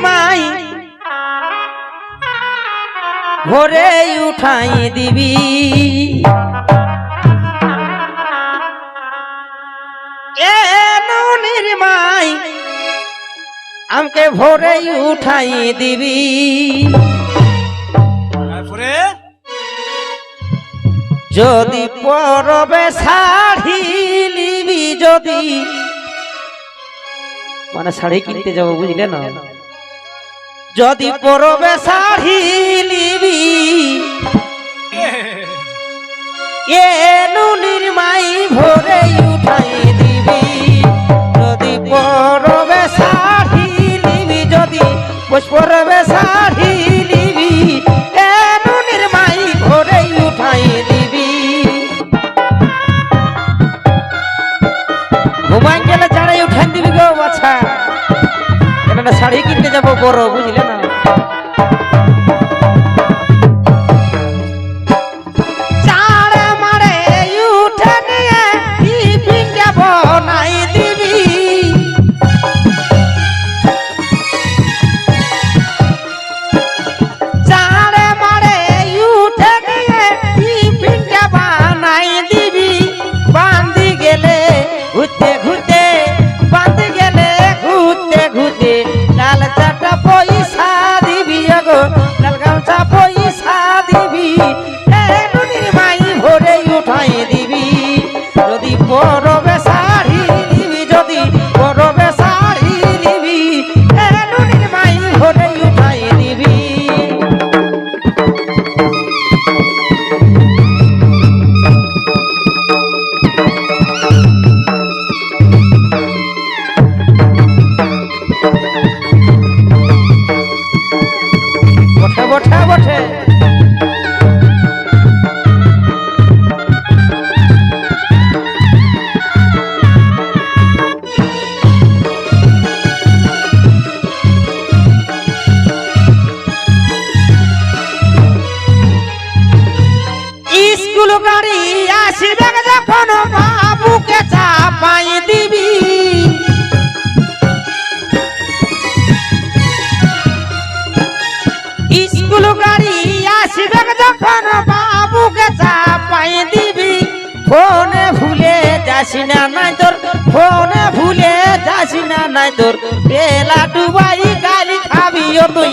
নির্মাই ভোরে উঠাই দিবি। এ নির্মাই আমাকে ভোরে উঠাই দিবি। যদি পরবে শাড়ি নিবি যদি। মানে শাড়ি কিনতে যাব বুঝলে না? যদি পরবে শাড়ি নিবি, এ নুনির মাই ভোরে উঠাই দিবি। যদি পরবে শাড়ি নিবি, যদি পরবে শাড়ি নিবি, এ নুনির মাই ভোরে উঠাই দিবি। ঘুমাই গেলে চাড়াই উঠাই দিবি গো বাছা কেননা শাড়ি কিনতে যাব বড় বুঝলে না? স্কুল গাড়ি আসিবে যখন বাবুকে চাপাই দিবি। স্কুল গাড়ি আসিবে যখন বাবুকে চাপাই দিবি। ফোনে ভুলে যাসি না নাই তোর, ফোনে ভুলে যাসি না নাই তোর। বেলা ডুবাই গালি খাবি ও তুই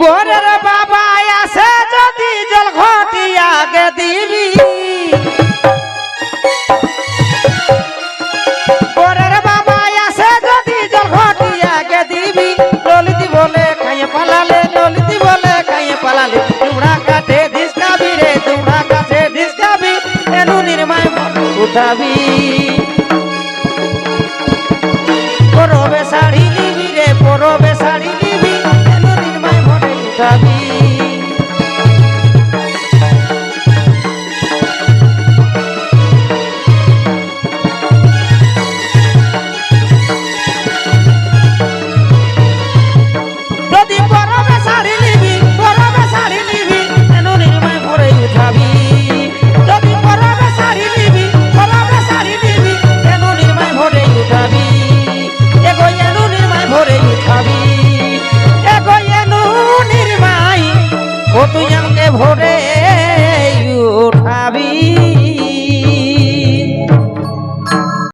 বোরের বাবা আসে যদি জল ঘটি আগে দিবি। বোরের বাবা আসে যদি জল ঘটি আগে দিবি। ললিতি বলে খাইয়ে পালালে, ললিতি বলে খাইয়ে পালালে। তোমরা কাটে ডিসকাবি রে, তোমরা কাছে ডিসকাবি এনু নির্মায় উঠাবি।